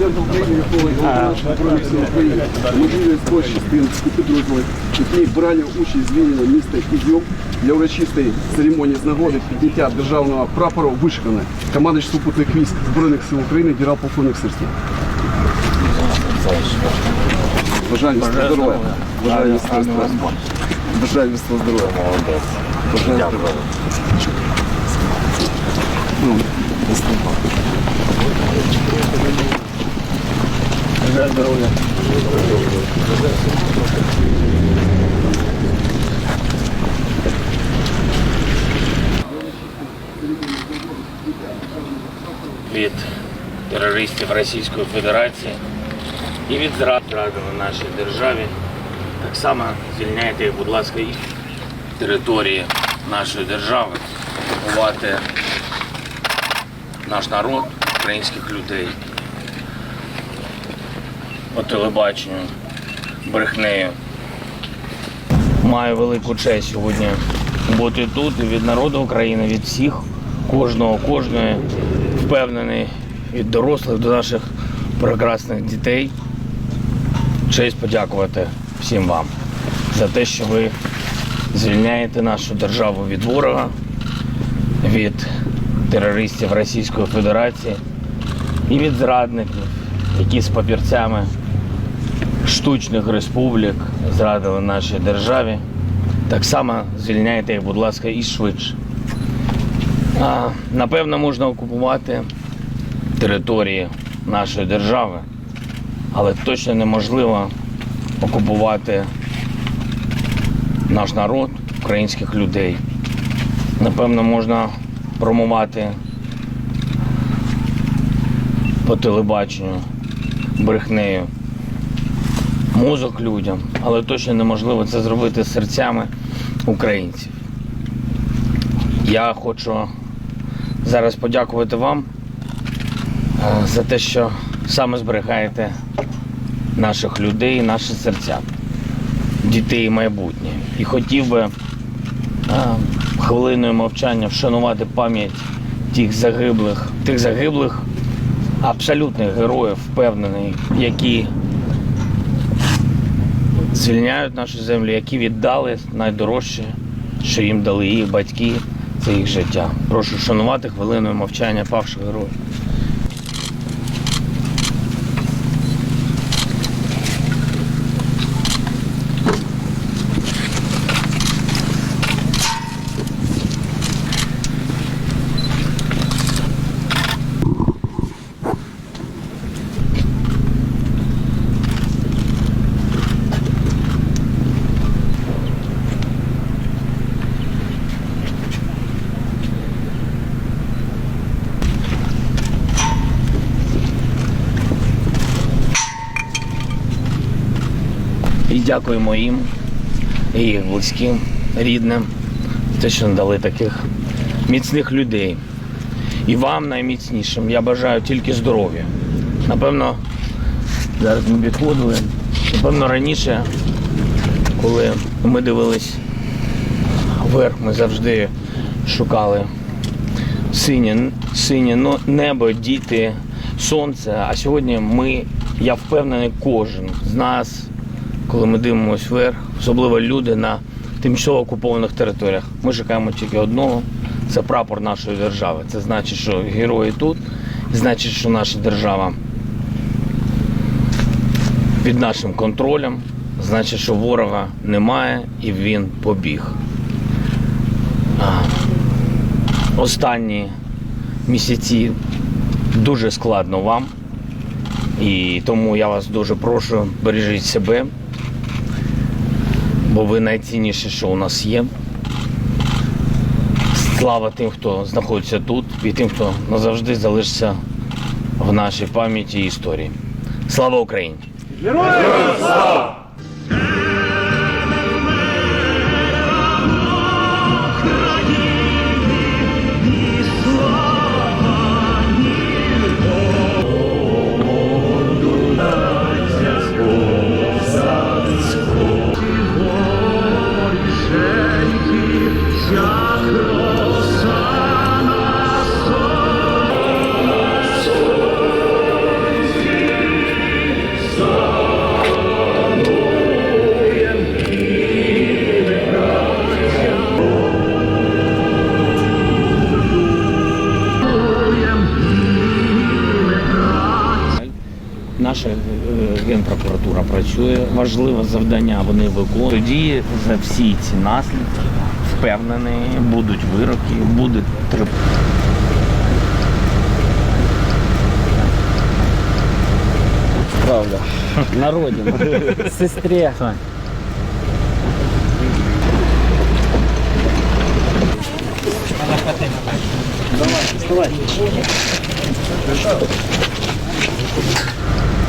Президента України, Верховний голова нашої України, можливо, зброї частин підрозділів, які брали участь в звільненні міста Ізюм для урочистої церемонії з нагоди підняття державного прапору вишикане. Командуючий супутних військ Збройних сил України, генерал-полковник Сирський. Бажаю здоров'я. Бажаю здоров'я. Бажаю здоров'я. Бажаю здоров'я. Ну, від терористів Російської Федерації і від зрад зрадили нашій державі. Так само звільняйте, будь ласка, і території нашої держави, ховати наш народ, українських людей по телебаченню, брехнею. Маю велику честь сьогодні бути тут і від народу України, від всіх, кожного, кожної, впевнений, від дорослих до наших прекрасних дітей. Честь подякувати всім вам за те, що ви звільняєте нашу державу від ворога, від терористів Російської Федерації і від зрадників, які з папірцями штучних республік зрадили нашій державі. Так само звільняйте їх, будь ласка, і швидше. А, напевно, можна окупувати території нашої держави, але точно неможливо окупувати наш народ, українських людей. Напевно, можна промувати по телебаченню брехнею мозок людям, але точно неможливо це зробити серцями українців. Я хочу зараз подякувати вам е, за те, що саме зберігаєте наших людей, наші серця, дітей і майбутнє. І хотів би е, хвилиною мовчання вшанувати пам'ять тих загиблих, тих загиблих абсолютних героїв, впевнений, які звільняють нашу землю, які віддали найдорожче, що їм дали їх батьки, це їх життя. Прошу шанувати хвилиною мовчання павших героїв. Дякуємо їм і їх близьким, рідним, те, що надали таких міцних людей. І вам найміцнішим я бажаю тільки здоров'я. Напевно, зараз ми відходили. Напевно, раніше, коли ми дивились вверх, ми завжди шукали синє, синє небо, діти, сонце. А сьогодні ми, я впевнений, кожен з нас, коли ми дивимося вверх, особливо люди на тимчасово окупованих територіях, ми шукаємо тільки одного. Це прапор нашої держави. Це значить, що герої тут, значить, що наша держава під нашим контролем, значить, що ворога немає і він побіг. Останні місяці дуже складно вам. І тому я вас дуже прошу, бережіть себе, бо ви найцінніше, що у нас є. Слава тим, хто знаходиться тут, і тим, хто назавжди залишиться в нашій пам'яті і історії. Слава Україні! Наша е, генпрокуратура працює, важливе завдання вони виконують. Тоді за всі ці наслідки впевнений, будуть вироки, буде трип. Правда. На родину. Сестре. 何?